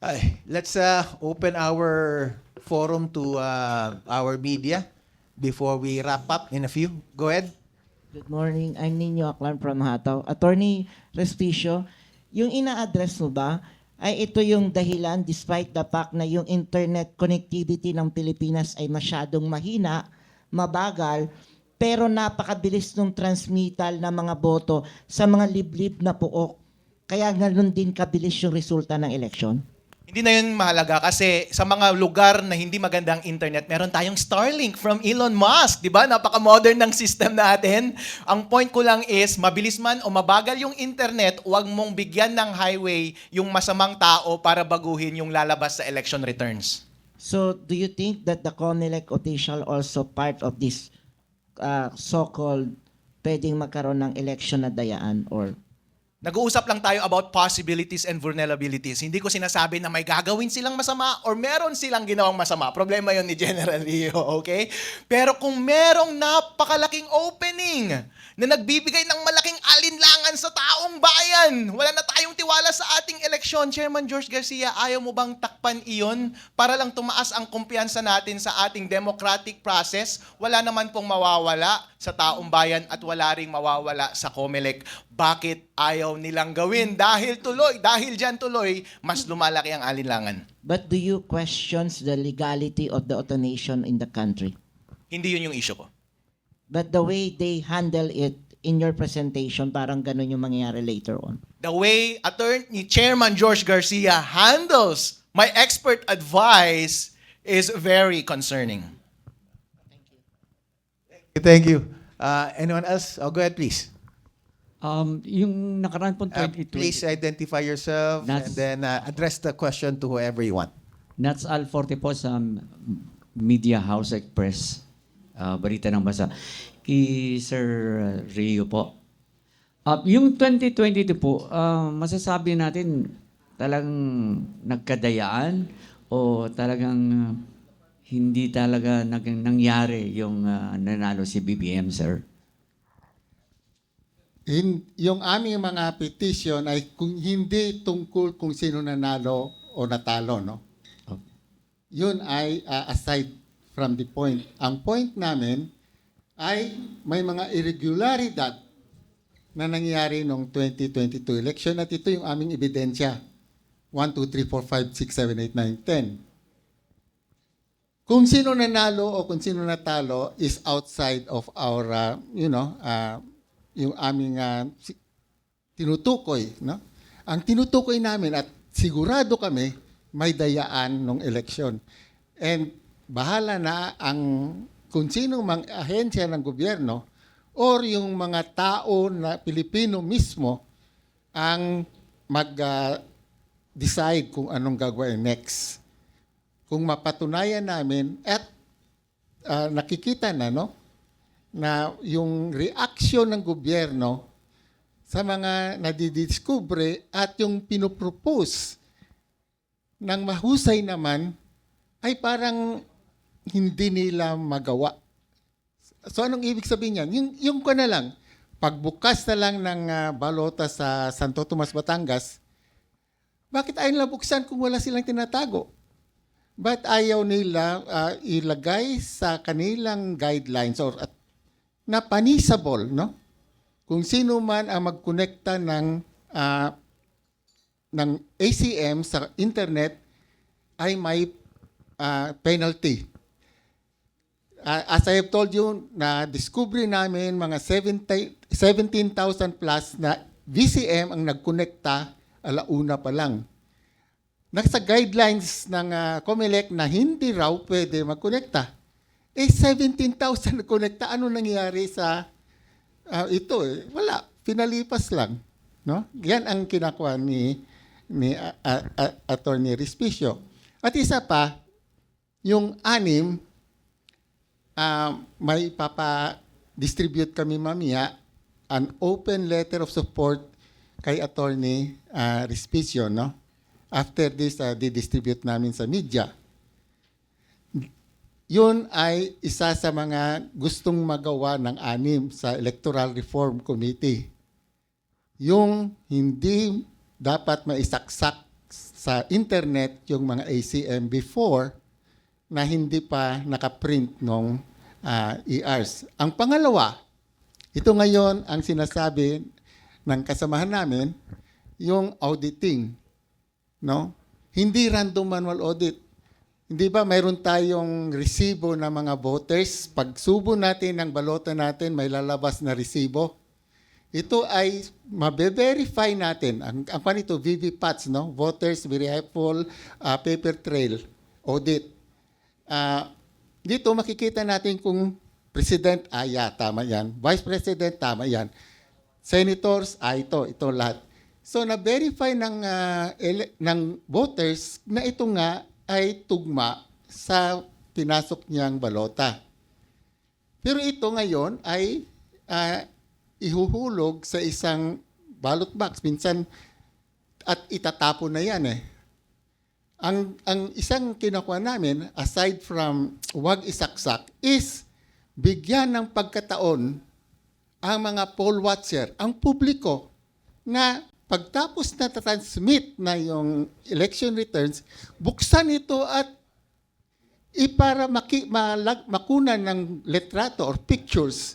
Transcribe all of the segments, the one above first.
Ay, let's uh, open our forum to uh, our media before we wrap up in a few. Go ahead. Good morning. I'm Nino Aklan from Hataw. Attorney Respicio, yung ina-address mo ba ay ito yung dahilan despite the fact na yung internet connectivity ng Pilipinas ay masyadong mahina, mabagal, pero napakabilis ng transmittal ng mga boto sa mga liblib na puok. Kaya ganun din kabilis yung resulta ng eleksyon? Hindi na yun mahalaga kasi sa mga lugar na hindi magandang internet, meron tayong Starlink from Elon Musk, di ba? Napaka-modern ng system natin. Ang point ko lang is, mabilis man o mabagal yung internet, huwag mong bigyan ng highway yung masamang tao para baguhin yung lalabas sa election returns. So, do you think that the COMELEC official also part of this uh, so-called pwedeng magkaroon ng election na dayaan or Nag-uusap lang tayo about possibilities and vulnerabilities. Hindi ko sinasabi na may gagawin silang masama or meron silang ginawang masama. Problema yon ni General Rio, okay? Pero kung merong napakalaking opening na nagbibigay ng malaking alinlangan sa taong bayan, wala na tayong tiwala sa ating eleksyon, Chairman George Garcia, ayaw mo bang takpan iyon para lang tumaas ang kumpiyansa natin sa ating democratic process? Wala naman pong mawawala sa taong bayan at wala ring mawawala sa COMELEC. Bakit ayaw nilang gawin? Dahil tuloy, dahil dyan tuloy, mas lumalaki ang alinlangan. But do you question the legality of the automation in the country? Hindi yun yung issue ko. But the way they handle it in your presentation, parang ganun yung mangyayari later on. The way Attorney Chairman George Garcia handles my expert advice is very concerning. Thank you. Uh, anyone else? Oh, go ahead, please. Um, yung nakaraan pong Uh, 2020, please identify yourself and then uh, address the question to whoever you want. Nats Al Forte po sa Media House Express, uh, Balita ng Basa. Kay Sir Rio po. Uh, yung 2022 po, uh, masasabi natin talagang nagkadayaan o talagang hindi talaga nag- nangyari yung uh, nanalo si BBM, sir? In, yung aming mga petition ay kung hindi tungkol kung sino nanalo o natalo, no? Yun ay uh, aside from the point. Ang point namin ay may mga irregularidad na nangyari noong 2022 election at ito yung aming ebidensya. 1, 2, 3, 4, 5, 6, 7, 8, 9, 10. Kung sino nanalo o kung sino natalo is outside of our, uh, you know, uh, yung aming uh, tinutukoy. No? Ang tinutukoy namin at sigurado kami may dayaan ng eleksyon. And bahala na ang kung sino mang ahensya ng gobyerno or yung mga tao na Pilipino mismo ang mag-decide kung anong gagawin next. Kung mapatunayan namin at ah, nakikita na no na yung reaction ng gobyerno sa mga nadidiskubre at yung pinopropose ng mahusay naman ay parang hindi nila magawa. So anong ibig sabihin niyan? Yung, yung ko na lang, pagbukas na lang ng ah, balota sa Santo Tomas, Batangas, bakit ayaw nila buksan kung wala silang tinatago? But ayaw nila ah, ilagay sa kanilang guidelines or at, na panisable, no? Kung sino man ang magkonekta ng ah, ng ACM sa internet ay may ah, penalty. Ah, as I have told you, na discovery namin mga 70 17,000 plus na VCM ang nagkonekta alauna pa lang. Nasa guidelines ng ah, COMELEC na hindi raw pwede magkonekta. Eh, 17,000 nagkonekta. Ano nangyari sa ah, ito? Eh? Wala. Pinalipas lang. No? Yan ang kinakuha ni, ni ah, ah, Attorney Respicio. At isa pa, yung anim, ah, may papa-distribute kami mamaya an open letter of support kay Attorney ah, Respicio, no? After this, ah, di-distribute namin sa media. Yun ay isa sa mga gustong magawa ng anim sa Electoral Reform Committee. Yung hindi dapat maisaksak sa internet yung mga ACM before na hindi pa nakaprint ng ERs. Ang pangalawa, ito ngayon ang sinasabi ng kasamahan namin, yung auditing. No? Hindi random manual audit. Hindi ba mayroon tayong resibo ng mga voters? Pag subo natin ng balota natin, may lalabas na resibo. Ito ay mabe-verify natin. Ang, ang pan ito, VVPATS, no? Voters Verifiable uh, Paper Trail Audit. Ah, dito makikita natin kung President, ah, yeah, tama yan. Vice President, tama yan. Senators, ah, ito, ito lahat. So, na-verify ng, ele- ng voters na ito nga ay tugma sa pinasok niyang balota. Pero ito ngayon ay ah, ihuhulog sa isang ballot box. Minsan, at itatapon na yan eh. Ang, ang isang kinukuha namin, aside from wag isaksak, is bigyan ng pagkataon ang mga poll watcher, ang publiko, na pagtapos na transmit na yung election returns, buksan ito at ipara maki, malag, makunan ng letrato or pictures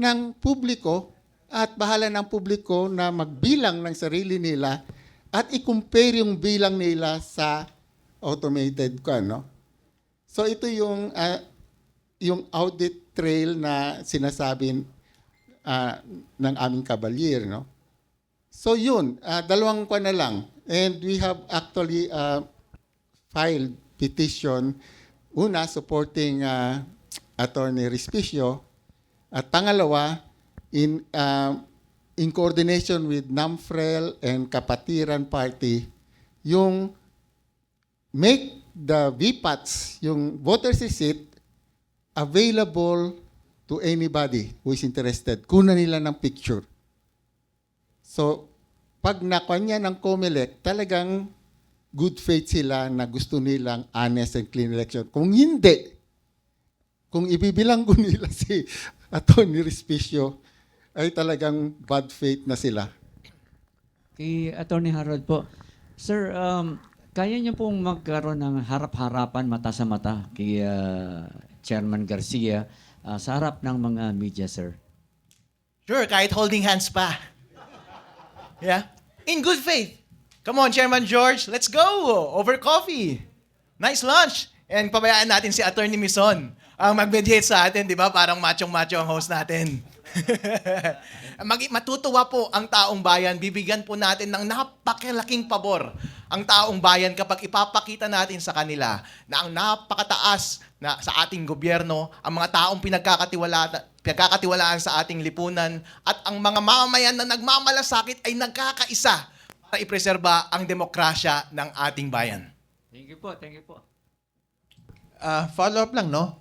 ng publiko at bahala ng publiko na magbilang ng sarili nila at i-compare yung bilang nila sa automated ko, no? So ito yung ah, yung audit trail na sinasabi ah, ng aming kabalyer, no? So yun, ah, dalawang kwa na lang. And we have actually ah, filed petition, una supporting ah, Attorney Respicio, at pangalawa, in, ah, in coordination with NAMFREL and Kapatiran Party, yung make the VPATs, yung voters receipt, available to anybody who is interested. Kunan nila ng picture. So, pag nakuha niya ng COMELEC, talagang good faith sila na gusto nilang honest and clean election. Kung hindi, kung ibibilang ko nila si Atty. Respicio, ay talagang bad faith na sila. Kay Attorney Harold po, Sir, um, kaya niyo pong magkaroon ng harap-harapan mata sa mata kay ah, Chairman Garcia ah, sa harap ng mga media, sir? Sure, kahit holding hands pa. Yeah? In good faith. Come on, Chairman George, let's go! Over coffee. Nice lunch. And pabayaan natin si Attorney Mison ang mag-mediate sa atin, di ba? Parang machong-macho ang host natin. Mag- matutuwa po ang taong bayan. Bibigyan po natin ng napakalaking pabor ang taong bayan kapag ipapakita natin sa kanila na ang napakataas na sa ating gobyerno, ang mga taong pinagkakatiwala, pinagkakatiwalaan sa ating lipunan at ang mga mamamayan na nagmamalasakit ay nagkakaisa para ipreserba ang demokrasya ng ating bayan. Thank you po, thank you po. Uh, follow up lang, no?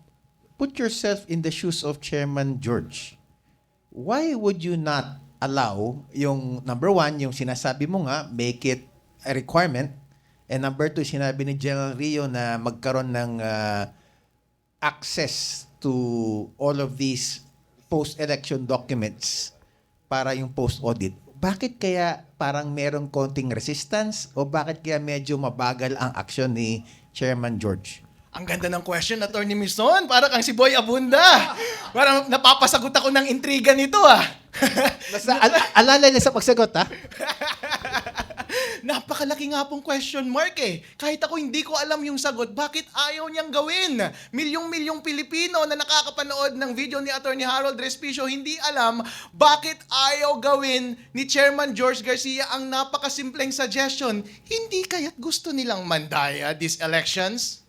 Put yourself in the shoes of Chairman George. Why would you not allow yung number one, yung sinasabi mo nga, make it a requirement. And number two, sinabi ni General Rio na magkaroon ng uh, access to all of these post-election documents para yung post-audit. Bakit kaya parang merong konting resistance o bakit kaya medyo mabagal ang aksyon ni Chairman George? Ang ganda ng question, Attorney Mison. Para kang si Boy Abunda. Parang napapasagot ako ng intriga nito ah. Basta al- alala niya sa pagsagot, ha? Napakalaki nga pong question mark eh. Kahit ako hindi ko alam yung sagot, bakit ayaw niyang gawin? Milyong-milyong Pilipino na nakakapanood ng video ni Attorney Harold Respicio hindi alam bakit ayaw gawin ni Chairman George Garcia ang napakasimpleng suggestion. Hindi kaya't gusto nilang mandaya these elections?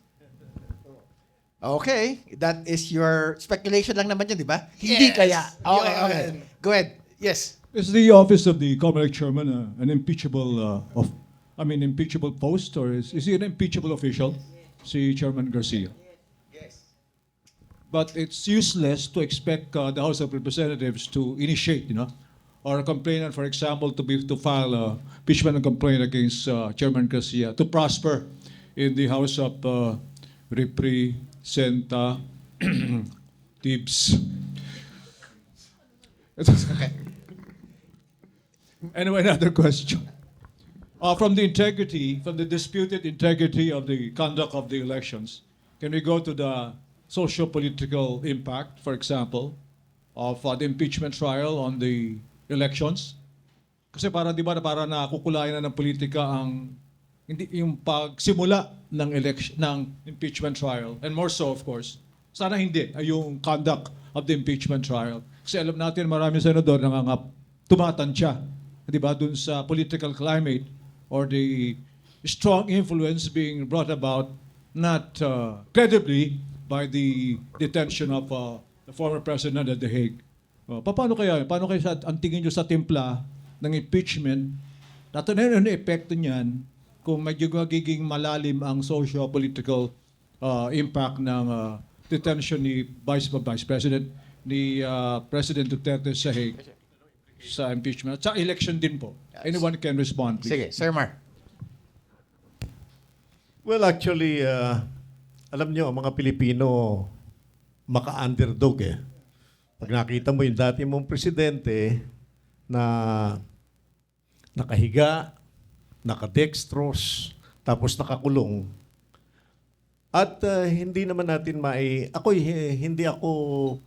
Okay, that is your speculation lang naman yun, di ba? Hindi Yes, kaya. Okay, okay. Go ahead. Yes. Is the office of the Comelec chairman uh, an impeachable uh, of, I mean, impeachable post, or is, is he an impeachable official? Si Chairman Garcia. Yes. But it's useless to expect uh, the House of Representatives to initiate, you know, or a complainant, for example, to be to file a impeachment complaint against uh, Chairman Garcia to prosper in the House of uh, Representatives. Anyway, another question. Uh, from the integrity, from the disputed integrity of the conduct of the elections, can we go to the socio-political impact, for example, of uh, the impeachment trial on the elections? Kasi para di ba na para nakukulayan na ng politika ang hindi yung pagsimula ng election ng impeachment trial and more so of course sana hindi ay yung conduct of the impeachment trial kasi alam natin maraming senador nangangap tumatansya di ba dun sa political climate or the strong influence being brought about not uh, credibly by the detention of uh, the former president at The Hague. Uh, pa- paano kaya? Paano kaya sa, ang tingin nyo sa timpla ng impeachment? Nato na yun ang epekto niyan kung magiging malalim ang socio-political uh, impact ng uh, detention ni Vice, Vice President ni uh, President Duterte sa Hague sa impeachment. At sa election din po. Anyone can respond, please. Sige, Sir Mar. Well, actually, uh, alam nyo, ang mga Pilipino, maka-underdog eh. Pag nakita mo yung dati mong presidente na nakahiga, nakadextrose, tapos nakakulong, at uh, hindi naman natin mai... Ako, hindi ako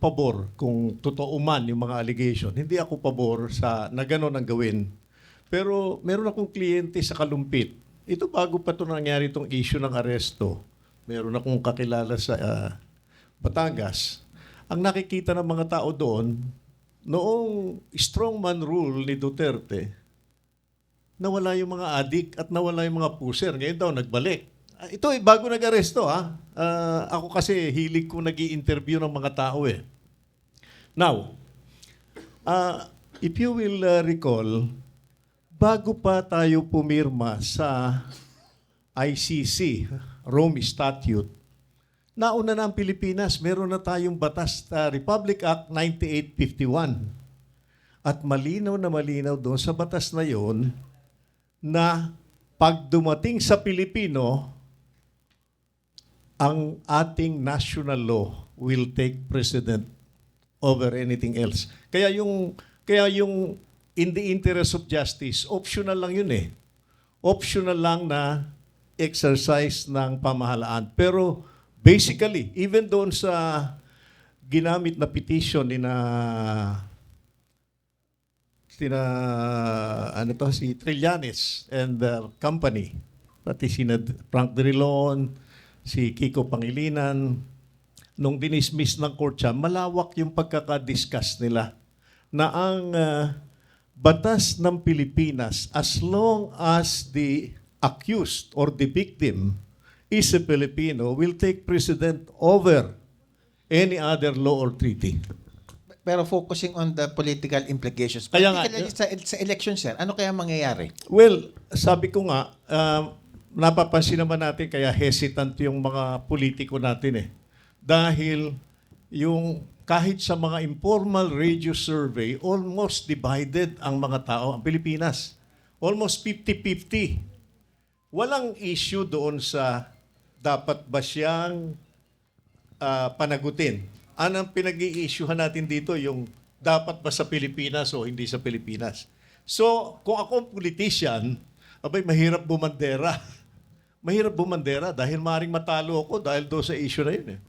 pabor kung totoo man yung mga allegation. Hindi ako pabor sa na gano'n ang gawin. Pero meron akong kliyente sa Kalumpit. Ito bago pa ito nangyari itong issue ng aresto. Meron akong kakilala sa ah, Batangas. Ang nakikita ng mga tao doon, noong strongman rule ni Duterte, nawala yung mga adik at nawala yung mga puser. Ngayon daw, nagbalik. Ah, Ito ay bago nag-aresto ha. Ah, ako kasi hilig ko nag interview ng mga tao eh. Now, ah, if you will ah, recall, bago pa tayo pumirma sa ICC, Rome Statute, nauna na ang Pilipinas, meron na tayong batas na Republic Act 9851. At malinaw na malinaw doon sa batas na yon na pag dumating sa Pilipino, ang ating national law will take precedent over anything else. Kaya yung kaya yung in the interest of justice, optional lang yun eh. Optional lang na exercise ng pamahalaan. Pero basically, even doon sa ginamit na petition ni na sina ano to si Trillanes and the company pati sina Frank Drilon si Kiko Pangilinan nung dinismiss ng court siya malawak yung pagkaka-discuss nila na ang ah, batas ng Pilipinas as long as the accused or the victim is a Filipino will take precedent over any other law or treaty. Pero focusing on the political implications. Kaya nga- sa, sa election, sir, ano kaya mangyayari? Well, sabi ko nga, um, napapansin naman natin kaya hesitant yung mga politiko natin eh. Dahil yung kahit sa mga informal radio survey, almost divided ang mga tao, ang Pilipinas. Almost 50-50. Walang issue doon sa dapat ba siyang ah, panagutin. Anong pinag-i-issuehan natin dito yung dapat ba sa Pilipinas o hindi sa Pilipinas. So, kung ako ang politician, abay, mahirap bumandera. mahirap bumandera dahil maring matalo ako dahil doon sa issue na yun eh.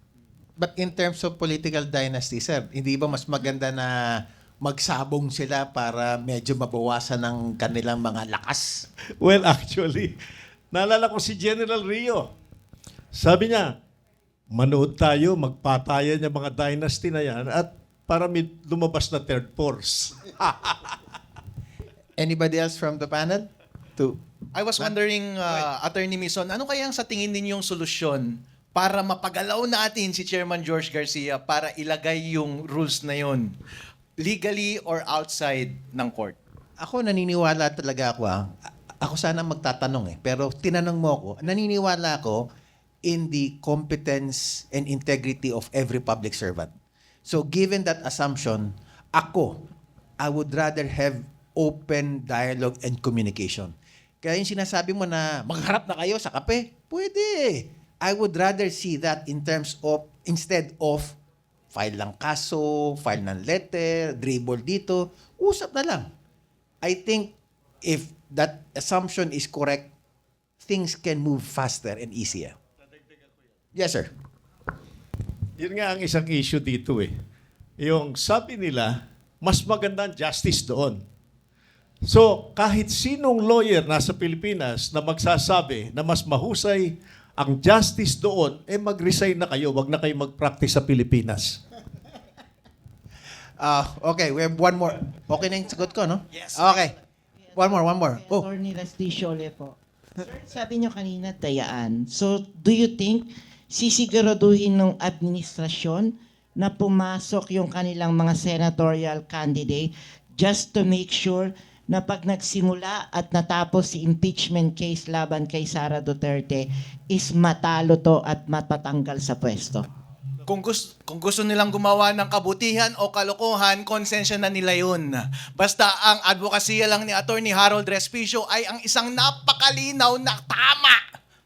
But in terms of political dynasty, sir, hindi ba mas maganda na magsabong sila para medyo mabawasan ng kanilang mga lakas? Well, actually, naalala ko si General Rio. Sabi niya, manood tayo, magpatayan yung mga dynasty na yan at para may lumabas na third force. Anybody else from the panel? To I was wondering, uh, Attorney Mison, ano kaya ang sa tingin ninyong solusyon para mapagalaw natin si Chairman George Garcia para ilagay yung rules na yun legally or outside ng court? Ako naniniwala talaga ako ah. A- Ako sana magtatanong eh. Pero tinanong mo ako, naniniwala ako in the competence and integrity of every public servant. So given that assumption, ako, I would rather have open dialogue and communication. Kaya yung sinasabi mo na magharap na kayo sa kape, pwede. I would rather see that in terms of, instead of file lang kaso, file ng letter, dribble dito, usap na lang. I think if that assumption is correct, things can move faster and easier. Yes, sir. Yun nga ang isang issue dito eh. Yung sabi nila, mas maganda ang justice doon. So, kahit sinong lawyer nasa Pilipinas na magsasabi na mas mahusay ang justice doon, eh mag-resign na kayo, wag na kayo mag-practice sa Pilipinas. Uh, okay, we have one more. Okay na yung sagot ko, no? Yes. Okay. One more, one more. Oh, Attorney Restisio ulit po. Sir, sabi niyo kanina, dayaan. So, do you think sisiguraduhin ng administrasyon na pumasok yung kanilang mga senatorial candidate just to make sure na pag nagsimula at natapos si impeachment case laban kay Sara Duterte is matalo to at matatanggal sa pwesto? Kung gusto, kung gusto nilang gumawa ng kabutihan o kalokohan, konsensya na nila yun. Basta ang advokasya lang ni Attorney Harold Respicio ay ang isang napakalinaw na tama.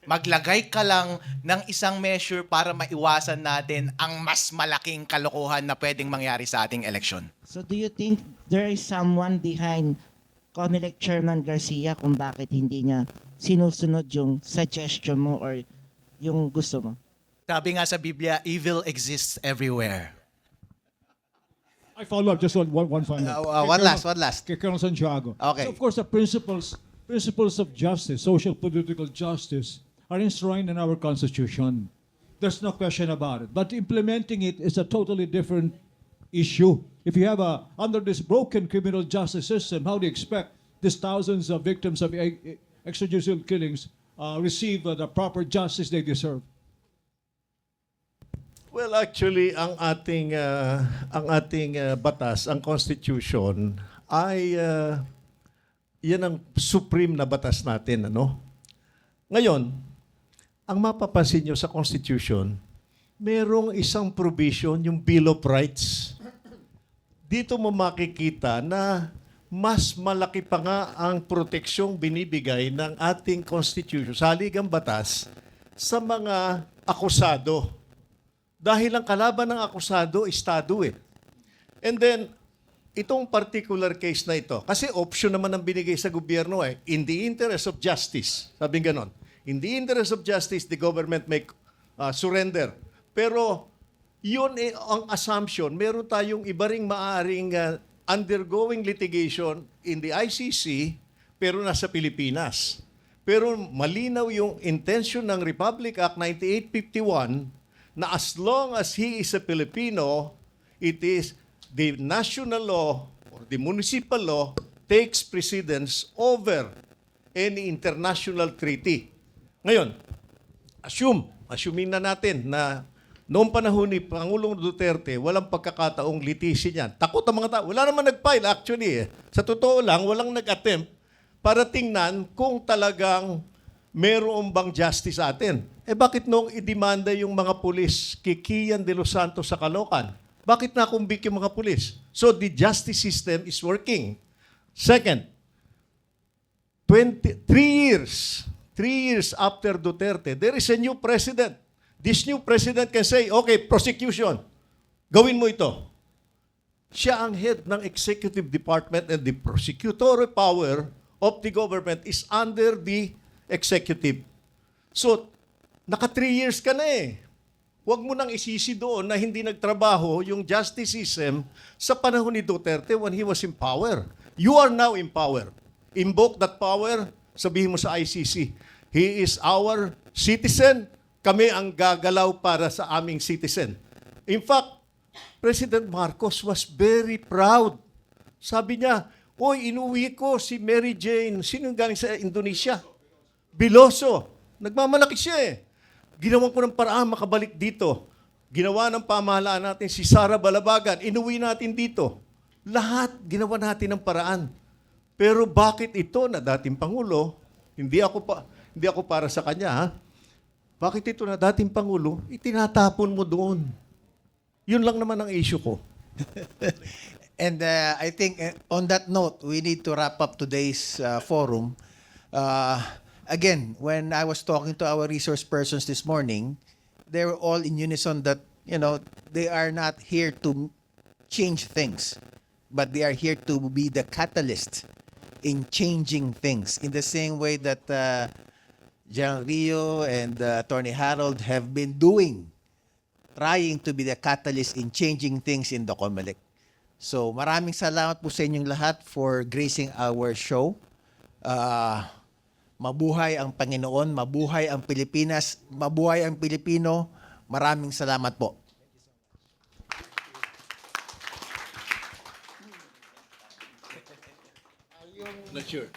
Maglagay ka lang ng isang measure para maiwasan natin ang mas malaking kalokohan na pwedeng mangyari sa ating eleksyon. So do you think there is someone behind Comelec Chairman Garcia kung bakit hindi niya sinusunod yung suggestion mo or yung gusto mo? Sabi nga sa Biblia, evil exists everywhere. I follow up just one, one, one final. Uh, uh, one last, one last. Kay Colonel Santiago. Okay. So of course, the principles principles of justice, social political justice, are enshrined in our Constitution. There's no question about it. But implementing it is a totally different issue. If you have a under this broken criminal justice system, how do you expect these thousands of victims of extrajudicial killings uh, receive uh, the proper justice they deserve? Well, actually, ang ating ah, ang ating ah, batas, ang constitution ay ah, yan ang supreme na batas natin, ano? Ngayon, ang mapapansin nyo sa constitution, merong isang provision, yung Bill of Rights. Dito mo makikita na mas malaki pa nga ang proteksyong binibigay ng ating constitution sa haligang batas sa mga akusado. Dahil ang kalaban ng akusado, Estado eh. And then, itong particular case na ito, kasi option naman ang binigay sa gobyerno eh, in the interest of justice, sabing ganon, in the interest of justice, the government may uh, surrender. Pero, yun eh, ang assumption, meron tayong iba ring maaring uh, undergoing litigation in the ICC, pero nasa Pilipinas. Pero malinaw yung intention ng Republic Act 9851 na as long as he is a Filipino, it is the national law or the municipal law takes precedence over any international treaty. Ngayon, assume, assuming na natin na noong panahon ni Pangulong Duterte, walang pagkakataong litisin yan. Takot ang mga tao. Wala naman nag-file actually. Eh. Sa totoo lang, walang nag-attempt para tingnan kung talagang meron bang justice sa atin. Eh bakit nung idemanda yung mga pulis Kikian de los Santos sa Caloocan? Bakit nakumbik yung mga pulis? So the justice system is working. Second, 20, three years, three years after Duterte, there is a new president. This new president can say, okay, prosecution, gawin mo ito. Siya ang head ng executive department and the prosecutory power of the government is under the executive. So, naka three years ka na eh. Huwag mo nang isisi doon na hindi nagtrabaho yung justice system sa panahon ni Duterte when he was in power. You are now in power. Invoke that power, sabihin mo sa ICC, he is our citizen, kami ang gagalaw para sa aming citizen. In fact, President Marcos was very proud. Sabi niya, Oy, inuwi ko si Mary Jane. Sino galing sa Indonesia? Biloso. Nagmamalaki siya eh. Ginawan ko ng paraan makabalik dito. Ginawa ng pamahalaan natin si Sara Balabagan. Inuwi natin dito. Lahat ginawa natin ng paraan. Pero bakit ito na dating Pangulo, hindi ako, pa, hindi ako para sa kanya, ha? Bakit ito na dating Pangulo, itinatapon mo doon? Yun lang naman ang issue ko. And uh, I think uh, on that note, we need to wrap up today's uh, forum. Uh, again, when I was talking to our resource persons this morning, they were all in unison that, you know, they are not here to change things, but they are here to be the catalyst in changing things in the same way that uh, General Rio and uh, Attorney Harold have been doing, trying to be the catalyst in changing things in the COMELEC. So maraming salamat po sa inyong lahat for gracing our show. Uh, mabuhay ang Panginoon, mabuhay ang Pilipinas, mabuhay ang Pilipino. Maraming salamat po. Not sure.